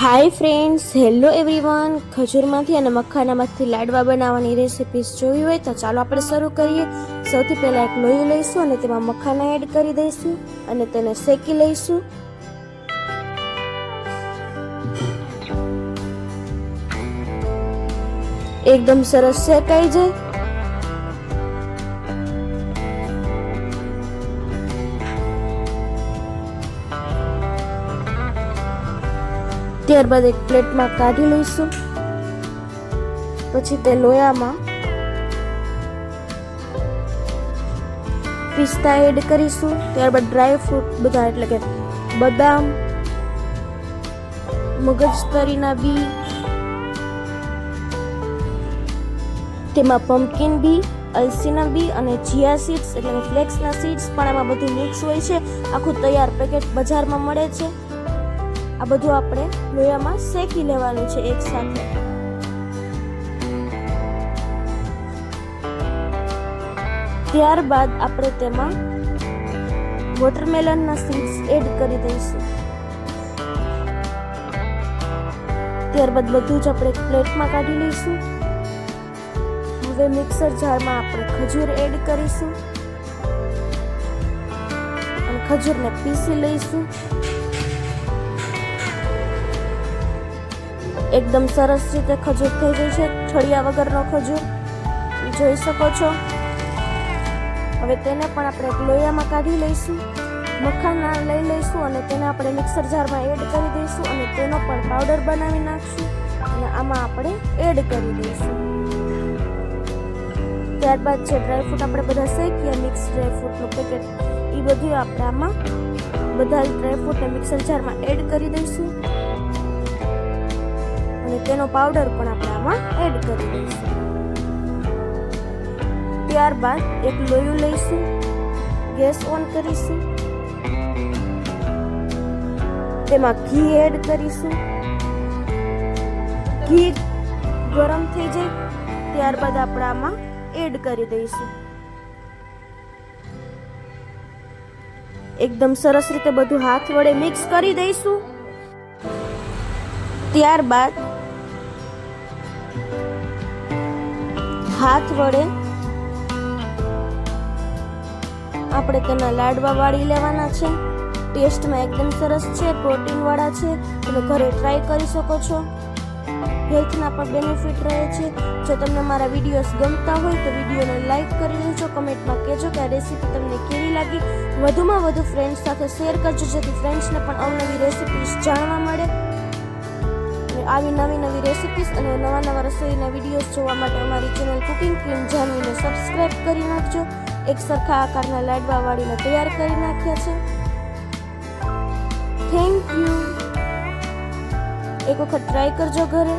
હાય friends hello everyone ખજૂરમાંથી અને મખાનામાંથી લાડવા બનાવવાની રેસિપીસ જોવી હોય તો ચાલો આપણે શરૂ કરીએ. સૌથી પહેલાં એક લોહી લઈશું અને તેમાં મખાના એડ કરી દઈશું અને તેને શેકી લઈશું. એકદમ સરસ શેકાઈ જાય. ત્યારબાદ એક પ્લેટમાં કાઢી લઈશું. પછી તે લોયામાં પિસ્તા એડ કરીશું. ત્યારબાદ ડ્રાય ફ્રૂટ બધા એટલે કે બદામ, મગજતરીના બી, તેમાં પમ્પકિન બી અલસીના બી અને જીયા સીડ્સ એટલે ફ્લેક્સના સીડ્સ પણ એમાં બધું મિક્સ હોય છે. આખું તૈયાર પેકેટ બજારમાં મળે છે. આ બધું આપણે લોયામાં શેકી લેવાનું છે એક સાથે. ત્યારબાદ આપણે તેમાં વોટરમેલનના સીડ્સ એડ કરી દઈશું. ત્યારબાદ બધું જ આપણે પ્લેટમાં કાઢી લઈશું. હવે મિક્સર જારમાં આપણે ખજૂર એડ કરીશું. અને ખજૂરને પીસી લઈશું. એકદમ સરસ રીતે ખજૂર થઈ ગઈ છે. છડિયા વગરનો ખજૂર જોઈ શકો છો. હવે તેને પણ આપણે લોયામાં કાઢી લઈશું. મખાના લઈ લઈશું અને તેને આપણે મિક્સર જારમાં એડ કરી દઈશું અને તેનો પણ પાવડર બનાવી નાખશું અને આમાં આપણે એડ કરી દઈશું. ત્યારબાદ જે ડ્રાયફ્રૂટ આપણે બધા શેકીએ મિક્સ ડ્રાયફ્રૂટનું પેકેટ એ બધું આપણે આમાં બધા ડ્રાયફ્રૂટને મિક્સર જારમાં એડ કરી દઈશું. અને તેનો પાવડર પણ આપણે આમાં એડ કરી દઈશું ત્યારબાદ એક લોયું લઈશું. ગેસ ઓન કરીશું. તેમાં ઘી એડ કરીશું. ઘી ગરમ થઈ જાય, ત્યારબાદ આપણે આમાં એડ કરી દઈશું. એકદમ સરસ રીતે બધું હાથ વડે મિક્સ કરી દઈશું. ત્યારબાદ હાથ વડે આપણે તેના લાડવા વાળી લેવાના છે. ટેસ્ટમાં એકદમ સરસ છે પ્રોટીન વાળા છે, તમે ઘરે ટ્રાય કરી શકો છો. હેલ્થના પણ બેનિફિટ રહે છે. જો તમને મારા વિડીયોઝ ગમતા હોય તો વિડીયોને લાઈક કરી લેજો, કમેન્ટમાં કહેજો કે આ રેસીપી તમને કેવી લાગી. વધુમાં વધુ ફ્રેન્ડ્સ સાથે શેર કરજો, જેથી ફ્રેન્ડ્સને પણ અવનવી રેસીપીસ જાણવા મળે. આવી નવી નવી રેસિપીસ અને નવા નવા રસોઈના વિડીયોઝ જોવા માટે અમારી ચેનલ કુકિંગ ક્વીન જાનવીને સબસ્ક્રાઇબ કરી નાખજો. એક સરખા આકારના લાડવા વાળીને તૈયાર કરી નાખ્યા છે. થેન્ક યુ એક વખત ટ્રાય કરજો ઘરે.